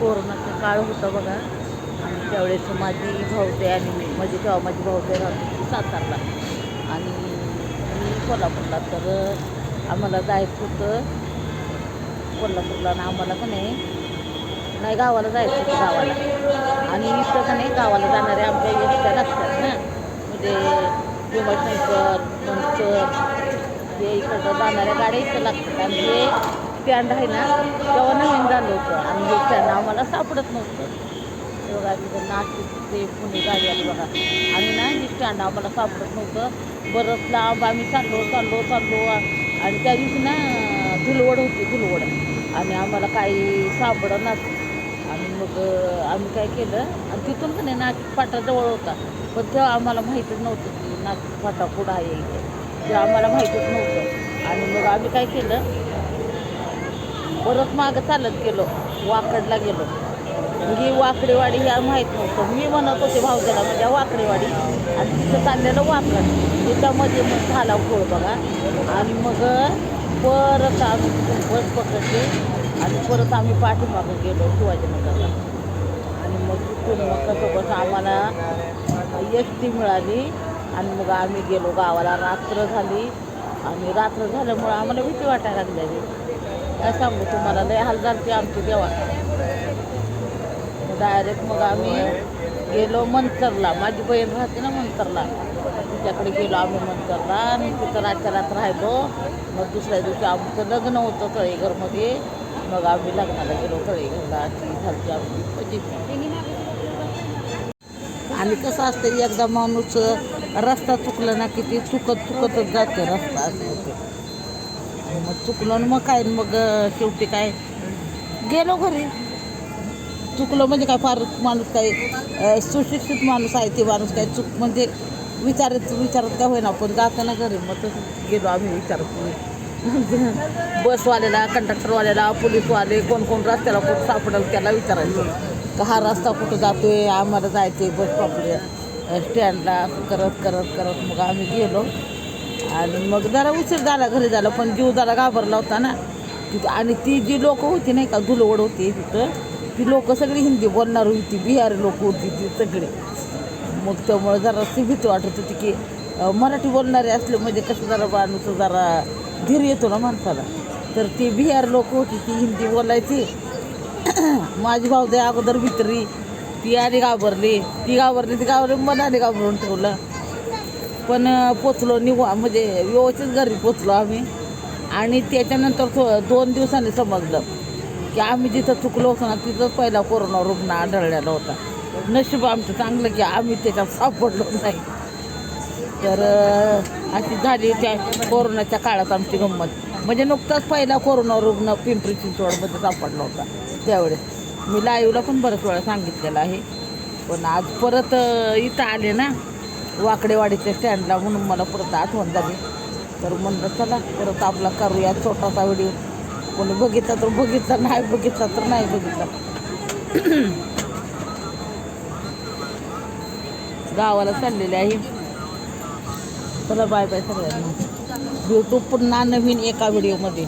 कोरोनाचा काळ होता बघा. आणि त्यावेळेस माझी भाऊते आणि मी म्हणजे तेव्हा माझी भाऊते राहते सातारला. आणि मी कोल्हापूरला. तर आम्हाला जायचं होतं कोल्हापूरला आणि आम्हाला का नाही नाही गावाला जायचं होतं गावाला. आणि इथं का नाही गावाला जाणारे आमच्या एसट्या लागतात ना. म्हणजे भीमाशंकर मंचर हे इकडं जाणाऱ्या गाड्या इथं लागतात. आणि हे स्टँड आहे ना तेव्हा नवीन झालं होतं. आणि हे स्टँड आम्हाला सापडत नव्हतं. तेव्हा बघा तिथं नाशिक ते पुणे गाडी आली बघा. आणि ना हे स्टँड आम्हाला सापडत नव्हतं. बरंच लांब आम्ही चाललो चाललो चाललो. आणि त्या दिवशी ना धुलवड होती धुलवड. आणि आम्हाला काही सापडणार आणि मग आम्ही काय केलं आणि तिथून पण नाही नाशिक फाटा जवळ होता. पण तेव्हा आम्हाला माहीतच नव्हतं की नाशिक फाटा कुठं आहे इथे. ते आम्हाला माहीतच नव्हतं. आणि मग आम्ही काय केलं परत मागं चालत गेलो वाकडला गेलो. ही वाकडेवाडी ह्या माहीत नव्हतं. मी म्हणत होते भावजाला म्हणजे वाकडेवाडी आणि तिथं चाललेलं वाकड त्याच्यामध्ये मग झाला गोळ बघा. आणि मग परत आम्ही बस पकडली आणि परत आम्ही पाठीमागं गेलो शिवाजीनगरला. आणि मग तिथून मग कसं बस आम्हाला एस टी मिळाली आणि मग आम्ही गेलो गावाला. रात्र झाली आणि रात्र झाल्यामुळं आम्हाला भीती वाटायला लागलेली काय सांगू तुम्हाला? लय हाल झालते आमची देवा. डायरेक्ट मग आम्ही गेलो मंतरला. माझी बहीण राहते ना मंतरला. तिच्याकडे गेलो आम्ही मंतरला आणि तिथं रातच्या राहिलो. मग दुसऱ्या दिवशी आमचं लग्न होतं तळेघरमध्ये मग आम्ही लग्नाला गेलो तळेघरला ती झाली आमची फजिती. आणि कसं असतं एकदा माणूस रस्ता चुकला ना की ती चुकत चुकतच जाते रस्ता. असं मग चुकलो आणि मग काय मग शेवटी काय? गेलो घरी. चुकलो म्हणजे काय फार माणूस काय सुशिक्षित माणूस आहे ते माणूस काय चुक म्हणजे विचारत विचारत काय होईना पण जाताना घरी मग तसं गेलो आम्ही विचारत. बसवाल्याला कंडक्टरवाल्याला पोलीसवाले कोण कोण रस्त्याला कुठं सापडलं त्याला विचारायचं. का हा रस्ता कुठं जातोय आम्हाला जायचं बस स्टॉपला स्टँडला करत करत करत मग आम्ही गेलो. आणि मग जरा उशीर झाला घरी झाला पण जीव जरा घाबरला होता ना. तिथं आणि ती जी लोक होती नाही का धुलवड होती तिथं ती लोक सगळी हिंदी बोलणार होती बिहारी लोक होती ती सगळे. मग त्यामुळे जरा ती भीती वाटत होती की मराठी बोलणारे असले म्हणजे कसं जरा माणूस जरा धीर येतो ना माणसाला. तर ती बिहार लोक होती ती हिंदी बोलायची. माझी भाऊ दे अगोदर भितरी ती आली घाबरली ती घाबरली ती घाबरली मनाने घाबरून ठेवलं. पण पोचलो निवा म्हणजे व्यवस्थित घरी पोचलो आम्ही. आणि त्याच्यानंतर थो दोन दिवसांनी समजलं की आम्ही जिथं चुकलो होतो ना तिथंच पहिला कोरोना रुग्ण आढळलेला होता. नशीब आमचं चांगलं की आम्ही त्याच्यात सापडलो नाही. तर अशी झाली त्या कोरोनाच्या काळात आमची गंमत. म्हणजे नुकताच पहिला कोरोना रुग्ण पिंपरी चिंचवडमध्ये सापडला होता. त्यावेळेस. मी लाईव्हला पण बऱ्याच वेळा सांगितलेलं आहे. पण आज परत इथं आले ना वाकडेवाडीच्या स्टँडला म्हणून मला परत आठवण झाली. तर म्हणलं चला परत आपला करूया छोटासा व्हिडिओ कोणी बघितला तर बघितला नाही बघितला तर नाही बघितला. गावाला चाललेले आहे. चला बाय बाय सगळ्यांना. भेटू पुन्हा नवीन एका व्हिडिओमध्ये